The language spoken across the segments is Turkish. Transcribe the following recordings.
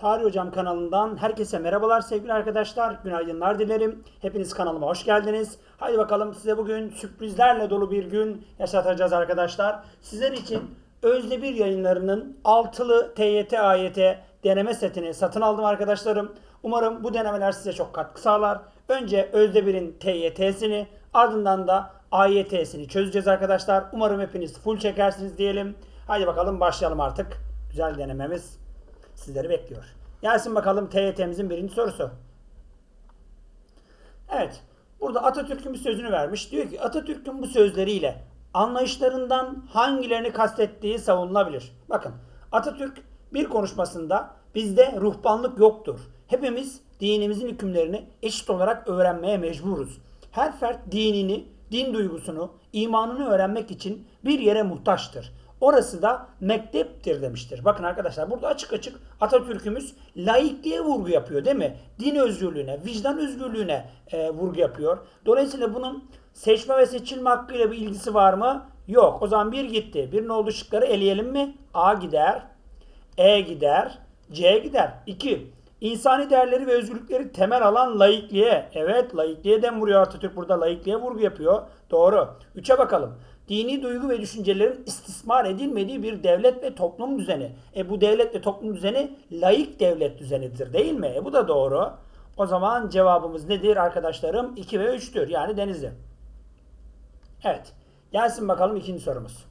Tarih Hocam kanalından herkese merhabalar sevgili arkadaşlar. Günaydınlar dilerim. Hepiniz kanalıma hoş geldiniz. Haydi bakalım size bugün sürprizlerle dolu bir gün yaşatacağız arkadaşlar. Sizler için Özde bir yayınlarının altılı TYT AYT deneme setini satın aldım arkadaşlarım. Umarım bu denemeler size çok katkı sağlar. Önce Özde 1'in TYT'sini ardından da AYT'sini çözeceğiz arkadaşlar. Umarım hepiniz full çekersiniz diyelim. Haydi bakalım başlayalım artık. Güzel denememiz sizleri bekliyor. Gelsin bakalım TYT'mizin birinci sorusu. Evet. Burada Atatürk'ün bir sözünü vermiş. Diyor ki Atatürk'ün bu sözleriyle anlayışlarından hangilerini kastettiği savunulabilir. Bakın Atatürk bir konuşmasında bizde ruhbanlık yoktur. Hepimiz dinimizin hükümlerini eşit olarak öğrenmeye mecburuz. Her fert dinini, din duygusunu, imanını öğrenmek için bir yere muhtaçtır. Orası da mekteptir demiştir. Bakın arkadaşlar burada açık açık Atatürk'ümüz laikliğe vurgu yapıyor değil mi? Din özgürlüğüne, vicdan özgürlüğüne e, vurgu yapıyor. Dolayısıyla bunun seçme ve seçilme hakkıyla bir ilgisi var mı? Yok. O zaman bir gitti. Bir ne oldu şıkları eleyelim mi? A gider, E gider, C gider. 2. İnsani değerleri ve özgürlükleri temel alan laikliğe. Evet laikliğe dem vuruyor Atatürk burada. Laikliğe vurgu yapıyor. Doğru. 3'e bakalım. Dini duygu ve düşüncelerin istismar edilmediği bir devlet ve toplum düzeni. E bu devlet ve toplum düzeni laik devlet düzenidir değil mi? E bu da doğru. O zaman cevabımız nedir arkadaşlarım? 2 ve 3'tür. Yani Denizli. Evet. Gelsin bakalım ikinci sorumuz.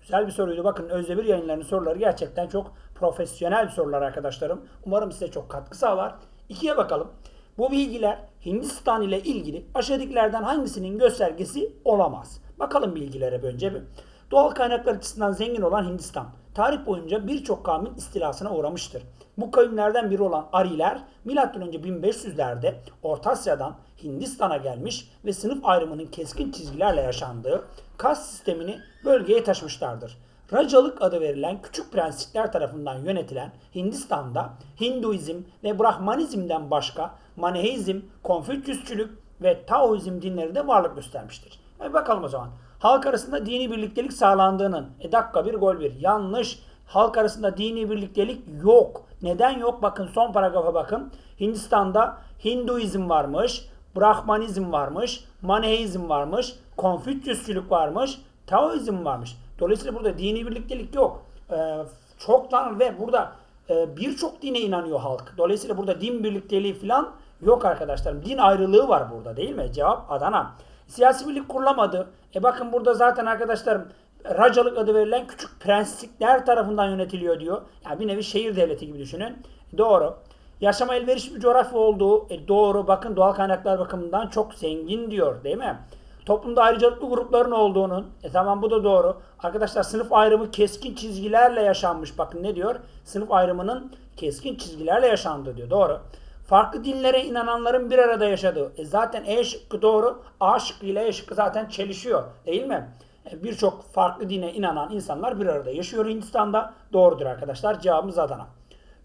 Güzel bir soruydu. Bakın Özdemir yayınlarının soruları gerçekten çok profesyonel sorular arkadaşlarım. Umarım size çok katkı sağlar. İkiye bakalım. Bu bilgiler Hindistan ile ilgili aşağıdakilerden hangisinin göstergesi olamaz? Bakalım bilgilere önce bir. Doğal kaynaklar açısından zengin olan Hindistan, tarih boyunca birçok kavmin istilasına uğramıştır. Bu kavimlerden biri olan Ariler, M.Ö. 1500'lerde Orta Asya'dan Hindistan'a gelmiş ve sınıf ayrımının keskin çizgilerle yaşandığı kas sistemini bölgeye taşımışlardır. Racalık adı verilen küçük prensipler tarafından yönetilen Hindistan'da Hinduizm ve Brahmanizm'den başka Maneheizm, Konfüçyüsçülük ve Taoizm dinleri de varlık göstermiştir. E bakalım o zaman. Halk arasında dini birliktelik sağlandığının, e dakika bir gol bir. Yanlış. Halk arasında dini birliktelik yok. Neden yok? Bakın son paragrafa bakın. Hindistan'da Hinduizm varmış, Brahmanizm varmış, Maneheizm varmış, Konfüçyüsçülük varmış, Taoizm varmış. Dolayısıyla burada dini birliktelik yok. Ee, çoktan ve burada e, birçok dine inanıyor halk. Dolayısıyla burada din birlikteliği falan yok arkadaşlarım. Din ayrılığı var burada değil mi? Cevap Adana. Siyasi birlik kurulamadı. E bakın burada zaten arkadaşlarım Racalık adı verilen küçük prenslikler tarafından yönetiliyor diyor. Yani bir nevi şehir devleti gibi düşünün. Doğru. Yaşama elverişli bir coğrafya olduğu e doğru. Bakın doğal kaynaklar bakımından çok zengin diyor değil mi? Toplumda ayrıcalıklı grupların olduğunun, e tamam bu da doğru. Arkadaşlar sınıf ayrımı keskin çizgilerle yaşanmış. Bakın ne diyor? Sınıf ayrımının keskin çizgilerle yaşandığı diyor. Doğru. Farklı dinlere inananların bir arada yaşadığı. E zaten E şıkkı doğru. A şıkkı ile E şıkkı zaten çelişiyor. Değil mi? E Birçok farklı dine inanan insanlar bir arada yaşıyor Hindistan'da. Doğrudur arkadaşlar. Cevabımız Adana.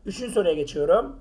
Üçüncü soruya geçiyorum.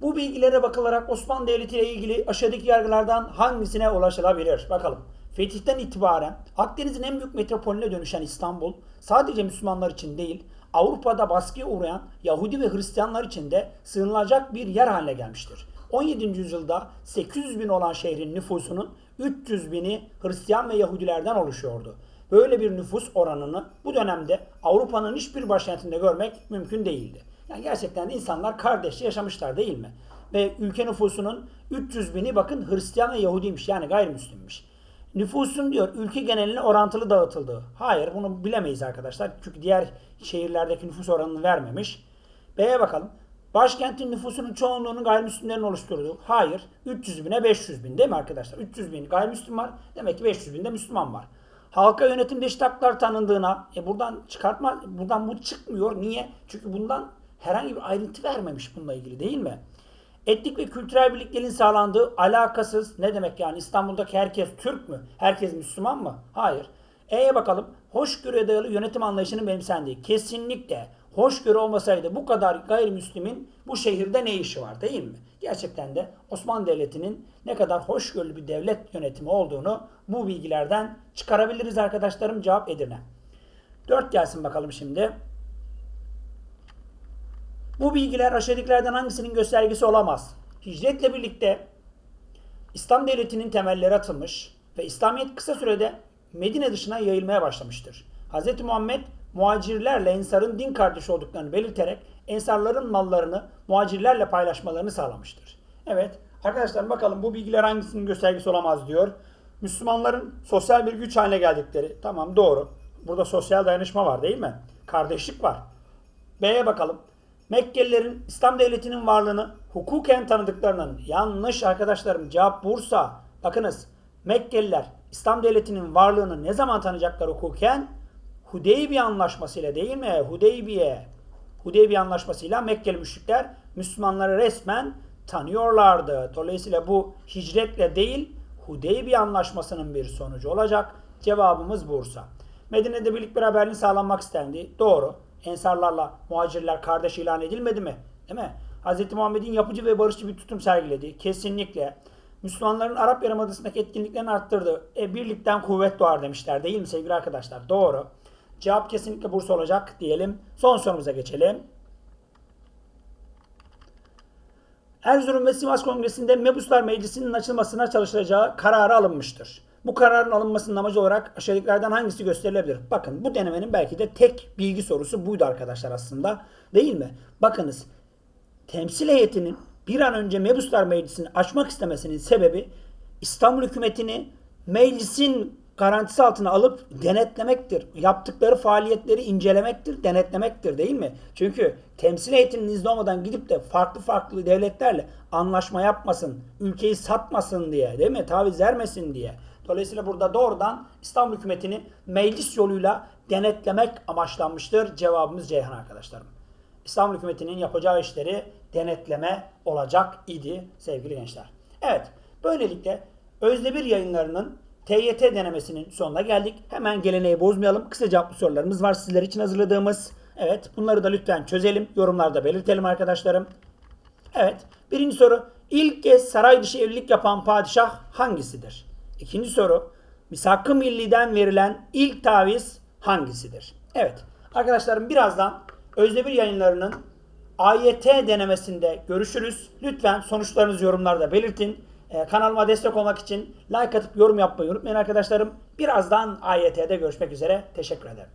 Bu bilgilere bakılarak Osmanlı Devleti ile ilgili aşağıdaki yargılardan hangisine ulaşılabilir? Bakalım. Fetihten itibaren Akdeniz'in en büyük metropolüne dönüşen İstanbul sadece Müslümanlar için değil, Avrupa'da baskıya uğrayan Yahudi ve Hristiyanlar için de sığınılacak bir yer haline gelmiştir. 17. yüzyılda 800 bin olan şehrin nüfusunun 300 bini Hristiyan ve Yahudilerden oluşuyordu. Böyle bir nüfus oranını bu dönemde Avrupa'nın hiçbir başkentinde görmek mümkün değildi. Yani gerçekten insanlar kardeşçe yaşamışlar değil mi? Ve ülke nüfusunun 300 bini bakın Hristiyan ve Yahudiymiş yani gayrimüslimmiş. Nüfusun diyor ülke geneline orantılı dağıtıldığı. Hayır bunu bilemeyiz arkadaşlar. Çünkü diğer şehirlerdeki nüfus oranını vermemiş. B'ye bakalım. Başkentin nüfusunun çoğunluğunun gayrimüslimlerin oluşturduğu. Hayır. 300 bine 500 bin değil mi arkadaşlar? 300 bin gayrimüslim var. Demek ki 500 bin de Müslüman var. Halka yönetimde eşit haklar tanındığına. E buradan çıkartma, buradan bu çıkmıyor. Niye? Çünkü bundan herhangi bir ayrıntı vermemiş bununla ilgili değil mi? Etnik ve kültürel birlikteliğin sağlandığı alakasız ne demek yani İstanbul'daki herkes Türk mü? Herkes Müslüman mı? Hayır. E'ye bakalım. Hoşgörüye dayalı yönetim anlayışının benimsendiği. Kesinlikle hoşgörü olmasaydı bu kadar gayrimüslimin bu şehirde ne işi var değil mi? Gerçekten de Osmanlı Devleti'nin ne kadar hoşgörülü bir devlet yönetimi olduğunu bu bilgilerden çıkarabiliriz arkadaşlarım. Cevap Edirne. 4 gelsin bakalım şimdi. Bu bilgiler aşağıdakilerden hangisinin göstergesi olamaz? Hicretle birlikte İslam devletinin temelleri atılmış ve İslamiyet kısa sürede Medine dışına yayılmaya başlamıştır. Hz. Muhammed muhacirlerle ensarın din kardeşi olduklarını belirterek ensarların mallarını muhacirlerle paylaşmalarını sağlamıştır. Evet arkadaşlar bakalım bu bilgiler hangisinin göstergesi olamaz diyor. Müslümanların sosyal bir güç haline geldikleri. Tamam doğru. Burada sosyal dayanışma var değil mi? Kardeşlik var. B'ye bakalım. Mekkelilerin İslam devletinin varlığını hukuken tanıdıklarının yanlış arkadaşlarım cevap Bursa. Bakınız Mekkeliler İslam devletinin varlığını ne zaman tanıyacaklar hukuken? Hudeybiye anlaşmasıyla değil mi? Hudeybiye. Hudeybiye anlaşmasıyla Mekkeli müşrikler Müslümanları resmen tanıyorlardı. Dolayısıyla bu hicretle değil Hudeybiye anlaşmasının bir sonucu olacak. Cevabımız Bursa. Medine'de birlik beraberliğin sağlanmak istendi. Doğru. Ensarlarla muhacirler kardeş ilan edilmedi mi? Değil mi? Hz. Muhammed'in yapıcı ve barışçı bir tutum sergiledi. Kesinlikle. Müslümanların Arap Yarımadası'ndaki etkinliklerini arttırdı. E, birlikten kuvvet doğar demişler değil mi sevgili arkadaşlar? Doğru. Cevap kesinlikle Bursa olacak diyelim. Son sorumuza geçelim. Erzurum ve Sivas Kongresi'nde Mebuslar Meclisi'nin açılmasına çalışılacağı kararı alınmıştır. Bu kararın alınmasının amacı olarak aşağıdakilerden hangisi gösterilebilir? Bakın bu denemenin belki de tek bilgi sorusu buydu arkadaşlar aslında. Değil mi? Bakınız temsil heyetinin bir an önce Mebuslar Meclisi'ni açmak istemesinin sebebi İstanbul hükümetini meclisin garantisi altına alıp denetlemektir. Yaptıkları faaliyetleri incelemektir, denetlemektir değil mi? Çünkü temsil heyetinin izni olmadan gidip de farklı farklı devletlerle anlaşma yapmasın, ülkeyi satmasın diye değil mi? Taviz vermesin diye. Dolayısıyla burada doğrudan İstanbul hükümetini meclis yoluyla denetlemek amaçlanmıştır. Cevabımız Ceyhan arkadaşlarım. İstanbul hükümetinin yapacağı işleri denetleme olacak idi sevgili gençler. Evet, böylelikle Özdemir yayınlarının TYT denemesinin sonuna geldik. Hemen geleneği bozmayalım. Kısa cevaplı sorularımız var sizler için hazırladığımız. Evet, bunları da lütfen çözelim. Yorumlarda belirtelim arkadaşlarım. Evet, birinci soru. İlk kez saray dışı evlilik yapan padişah hangisidir? İkinci soru. Misak-ı Milli'den verilen ilk taviz hangisidir? Evet, arkadaşlarım birazdan Özdemir yayınlarının AYT denemesinde görüşürüz. Lütfen sonuçlarınızı yorumlarda belirtin. Ee, kanalıma destek olmak için like atıp yorum yapmayı unutmayın arkadaşlarım. Birazdan AYT'de görüşmek üzere. Teşekkür ederim.